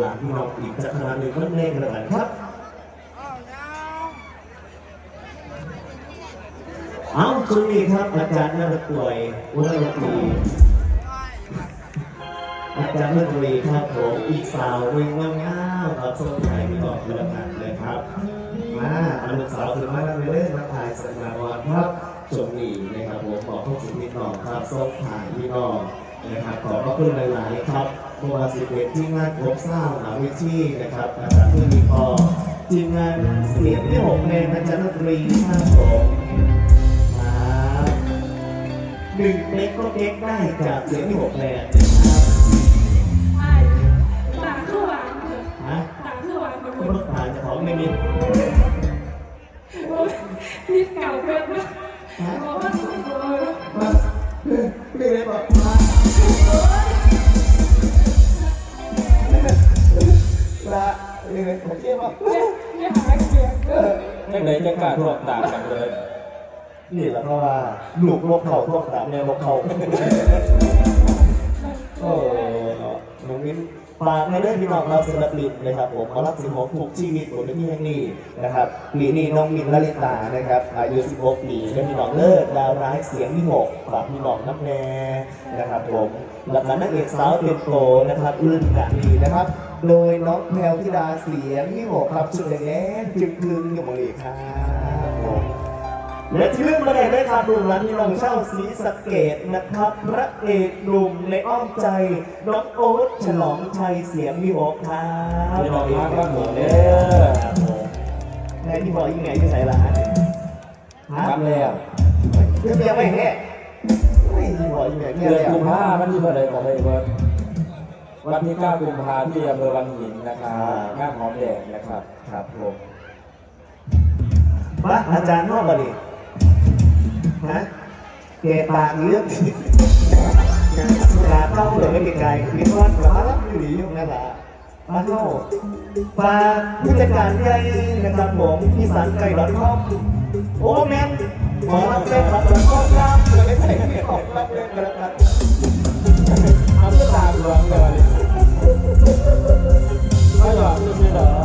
หลังพี่น้องอีกจะขนาดหนึ่งนั่นเองกันแล้วกันครับเอาช่วงนี้ครับอาจารย์นักป่วยอุณหภูมิอาจารย์นักป่วยครับผมอีกสาววิ่งว่างามๆครับส่งท้ายพี่น้อกันแล้วกันเลยครับ มาอันลูกสาวถึงมาแล้วเรื่อยๆมาถ่ายสัญญาวันครับชมนีนะครับผมขอกพวกสิพี่น้องครับส่งถ่ายพี่น้องนะครับขอบพระคุณหลายๆครับ เมื่อวันสิบเอ็ดที่งานครบเศร้างหนาวิธีนะครับอาจารย์เพื่อนมีพอทีมงานเสียงที่หกในอาจารย์ดนตรีครับผมครับหนึ่งเม็กก็เก๊กได้จากเสียงที่หกแนนนะครับใช่ต่างคือหวานเถอะฮะต่างคือหวานมันคุณลูกตาจะของไม่มีนี่เก่าเกินไปบอกว่าสุดเลยมาไม่ได้บอก จังไหนจะกล้าทวงตามกันเลยนี่แหละเพราะว่าลูกลกเขาพวกตามแนวลกเขาโอ้เนาะน้องมิ้นฝากในเรื่องพี่น้องเราศิลปินนะครับผมมารับสิบหกถูกชีวิตบนที่แห่งนี้นะครับปีนี้น้องมินละลิตานะครับอายุ 16 ปีและพี่น้องเลิศดาวร้ายเสียงที่หกฝากพี่น้องนับแน่นะครับผมหลักฐานนักเอกสาวเต็มโตนะครับ รุ่นกาดีนะครับ โดยน้องแพลวธิดาเสียงที่หกครับชุดแดงๆจึงคืนอยู่บริครับผมและที่เรื่องมาไหนได้ครับลุงรันนี่น้องเช่าสีสะเกตนะครับ พระเอกหนุ่มในอ้อมใจน้องโอ๊ตฉลองชัยเสียงวิหกครับพี่น้องรักรักหมดเด้อครับผมในที่บอกยังไงที่ใส่ละฮะทำแล้วเรียบร้อยไม่แห้ไม่ที่บอกยังไงเนี่ยเดือนแล้วกุมภาพันธ์ที่เท่าไหร่ของเลยว่า วันที่9กุมภาพันธ์ที่อำเภอวังหินนะครับงานหอมแดงนะครับครับผมมาอาจารย์นอกกันดิฮะเกตปากเรื่องลาเข้าเลยไม่เป็นไกลมีทอดกับมารับอยู่ดีอยู่นั่นแหละมาเข้าฝากผู้จัดการใหญ่นะครับผมพี่สันไก่ดอทคอมโอ้แม่นหมอรับเป็นรับดอทคอมครับเลยไม่ใช่ไม่ออกรับเป็นกระดับเอาเสื้อ ตาหลวงเลยไม่หรอกไม่หรอก